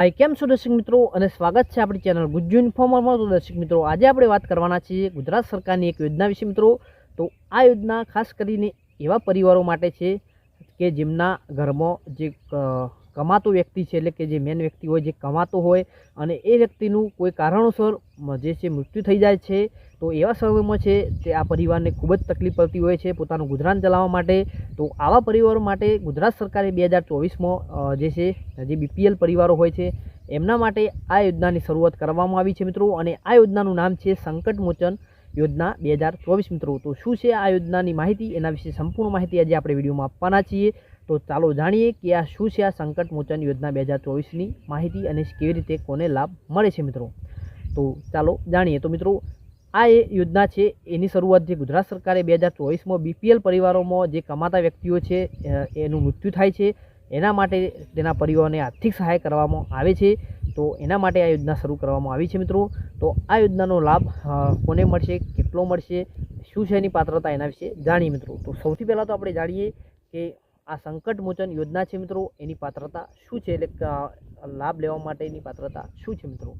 High કેમ છો દર્શક મિત્રો? અને સ્વાગત છે આપણી ચેનલ ગુજ્જુ ઇન્ફોર્મરમાં તો દર્શક મિત્રો, આજે આપણે વાત કરવાના છીએ ગુજરાત સરકારની એક યોજના વિશે મિત્રો. તો આ યોજના ખાસ કરીને એવા પરિવારો માટે છે કે જેમના ઘરમાં જે કમાતો વ્યક્તિ છે, એટલે કે જે મેન વ્યક્તિ હોય, જે કમાતો હોય, અને એ વ્યક્તિનું કોઈ કારણોસર જે છે મૃત્યુ થઈ જાય છે. તો એવા સમયમાં છે તે આ પરિવારને ખૂબ જ તકલીફ પડતી હોય છે પોતાનું ગુજરાન ચલાવવા માટે. તો આવા પરિવારો માટે ગુજરાત સરકારે બે હજાર ચોવીસમાં જે છે, જે બીપીએલ પરિવારો હોય છે, એમના માટે આ યોજનાની શરૂઆત કરવામાં આવી છે મિત્રો. અને આ યોજનાનું નામ છે સંકટ મોચન યોજના બે હજાર ચોવીસ મિત્રો. તો શું છે આ યોજનાની માહિતી? એના વિશે સંપૂર્ણ માહિતી આજે આપણે વિડીયોમાં આપવાના છીએ. તો ચાલો જાણીએ કે આ શું છે આ સંકટ મોચન યોજના બે હજાર ચોવીસની માહિતી અને કેવી રીતે કોને લાભ મળે છે મિત્રો. તો ચાલો જાણીએ. તો મિત્રો આ એ યોજના છે, એની શરૂઆત જે ગુજરાત સરકારે બે હજાર ચોવીસમાં બીપીએલ પરિવારોમાં જે કમાતા વ્યક્તિઓ છે એનું મૃત્યુ થાય છે. એના માટે તેના પરિવારને આર્થિક સહાય કરવામાં આવે છે. તો એના માટે આ યોજના શરૂ કરવામાં આવી છે મિત્રો. તો આ યોજનાનો લાભ કોને મળશે, કેટલો મળશે, શું છે એની પાત્રતા એના વિશે જાણીએ મિત્રો. તો સૌથી પહેલાં તો આપણે જાણીએ કે આ સંકટ મોચન યોજના છે મિત્રો. એની પાત્રતા શું છે? એટલે લાભ લેવા માટેની પાત્રતા શું છે મિત્રો?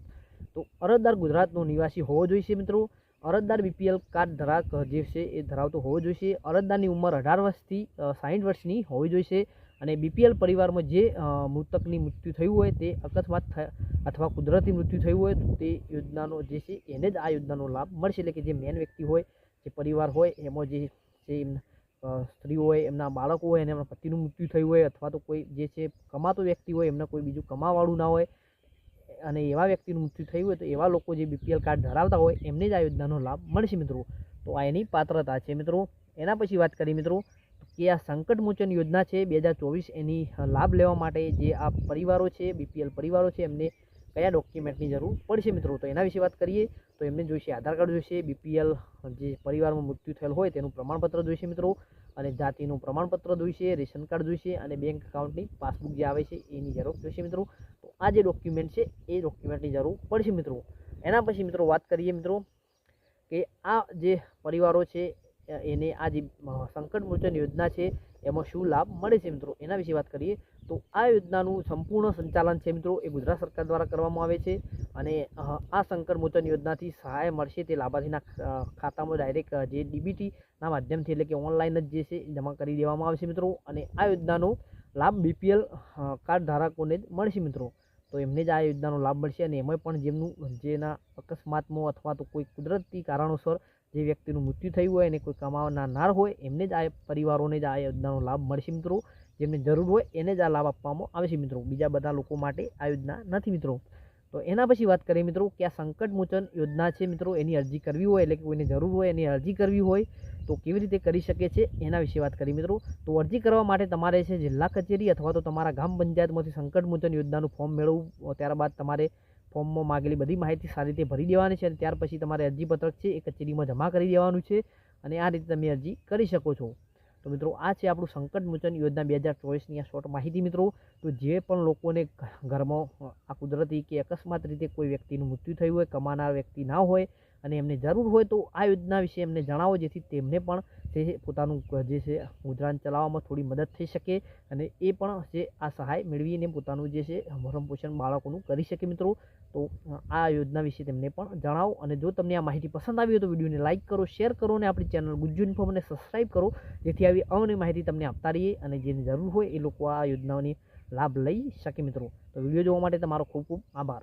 તો અરજદાર ગુજરાતનો નિવાસી હોવો જોઈએ મિત્રો. અરજદાર બીપીએલ કાર્ડ ધરાક જે છે એ ધરાવતો હોવો જોઈએ અરજદારની ઉંમર અઢાર વર્ષથી સાઠ વર્ષની હોવી જોઈએ અને બીપીએલ પરિવારમાં જે મૃતકની મૃત્યુ થયું હોય તે અકસ્માત અથવા કુદરતી મૃત્યુ થયું હોય તો તે યોજનાનો જે છે એને જ આ યોજનાનો લાભ મળશે. એટલે કે જે મેન વ્યક્તિ હોય જે પરિવાર હોય એમાં જે એમ, સ્ત્રીઓ હોય એમના બાળકો હોય અને એમના પતિનું મૃત્યુ થયું હોય અથવા તો કોઈ જે છે કમાતો વ્યક્તિ હોય એમને કોઈ બીજું કમાવાળું ના હોય અને એવા વ્યક્તિનું મૃત્યુ થયું હોય તો એવા લોકો જે બીપીએલ કાર્ડ ધરાવતા હોય, એમને જ આ યોજનાનો લાભ મળશે મિત્રો. તો આ એની પાત્રતા છે મિત્રો. એના પછી વાત કરીએ મિત્રો કે આ સંકટમોચન યોજના છે, બે હજાર ચોવીસ એની લાભ લેવા માટે જે આ પરિવારો છે બીપીએલ પરિવારો છે, એમને કયા ડોક્યુમેન્ટની જરૂર પડશે મિત્રો? તો એના વિશે વાત કરીએ તો એમને જોઈશે આધાર કાર્ડ જોઈશે બીપીએલ જે પરિવારમાં મૃત્યુ થયેલ હોય તેનું પ્રમાણપત્ર જોઈશે મિત્રો અને જાતિનું પ્રમાણપત્ર જોઈશે, રેશન કાર્ડ જોઈશે અને બેંક એકાઉન્ટની પાસબુક જે આવે છે એની ઝેરોક્ષ જોઈશે મિત્રો. આ જે ડોક્યુમેન્ટ છે, એ ડોક્યુમેન્ટની જરૂર પડશે મિત્રો. એના પછી મિત્રો વાત કરીએ મિત્રો કે આ જે પરિવારો છે એને આ જે સંકટ મોચન યોજના છે, એમાં શું લાભ મળે છે મિત્રો? એના વિશે વાત કરીએ તો આ યોજનાનું સંપૂર્ણ સંચાલન છે મિત્રો, એ ગુજરાત સરકાર દ્વારા કરવામાં આવે છે અને આ સંકટ મોચન યોજનાથી સહાય મળશે તે લાભાર્થીના ખાતામાં ડાયરેક્ટ જે ડીબીટીના માધ્યમથી એટલે કે ઓનલાઈન જ જે છે જમા કરી દેવામાં આવશે મિત્રો અને આ યોજનાનો લાભ બીપીએલ કાર્ડ ધારકોને જ મળશે મિત્રો. તો એમને જ આ યોજનાનો લાભ મળશે અને એમાં પણ જેમનું, જેના અકસ્માતમાં અથવા તો કોઈ કુદરતી કારણોસર જે વ્યક્તિનું મૃત્યુ થયું હોય અને કોઈ કમાવનાર નાર હોય, એમને જ આ પરિવારોને જ આ યોજનાનો લાભ મળશે મિત્રો. જેમને જરૂર હોય એને જ આ લાભ આપવામાં આવશે મિત્રો. બીજા બધા લોકો માટે આ યોજના નથી મિત્રો. તો એના પછી વાત કરીએ મિત્રો, કે આ સંકટ મોચન યોજના છે મિત્રો. એની અરજી કરવી હોય એટલે કે કોઈને જરૂર હોય એની અરજી કરવી હોય તો કેવી રીતે કરી શકે છે એના વિશે વાત કરી મિત્રો. તો અરજી કરવા માટે તમારે છે જિલ્લા કચેરી અથવા તો તમારા ગામ પંચાયતમાંથી સંકટ મોચન યોજનાનું ફોર્મ મેળવવું ત્યારબાદ તમારે ફોર્મમાં માગેલી બધી માહિતી સારી રીતે ભરી દેવાની છે અને ત્યાર પછી તમારે અરજીપત્રક છે એ કચેરીમાં જમા કરી દેવાનું છે અને આ રીતે તમે અરજી કરી શકો છો. તો મિત્રો, આ છે આપણું સંકટ મોચન યોજના બે હજાર ચોવીસની આ શોર્ટ માહિતી મિત્રો. તો જે પણ લોકોને ઘરમાં આ કુદરતી કે અકસ્માત રીતે કોઈ વ્યક્તિનું મૃત્યુ થયું હોય, કમાનાર વ્યક્તિ ના હોય અને એમને જરૂર હોય તો આ યોજના વિશે એમને જણાવો, જેથી તેમને પણ જે પોતાનું જે છે ગુજરાન ચલાવવામાં થોડી મદદ થઈ શકે અને એ પણ જે આ સહાય મેળવીને પોતાનું જે છે ભરણપોષણ બાળકોનું કરી શકે મિત્રો. તો આ યોજના વિશે તેમને પણ જણાવો અને જો તમને આ માહિતી પસંદ આવી હોય તો વિડીયોને લાઇક કરો, શેર કરો અને આપણી ચેનલ ગુજ્જુ ઇન્ફોમને સબસ્ક્રાઇબ કરો, જેથી આવી અવનવી માહિતી તમને આપતા રહીએ અને જેની જરૂર હોય એ લોકો આ યોજનાઓની લાભ લઈ શકે મિત્રો. તો વીડિયો જોવા માટે તમારો ખૂબ ખૂબ આભાર.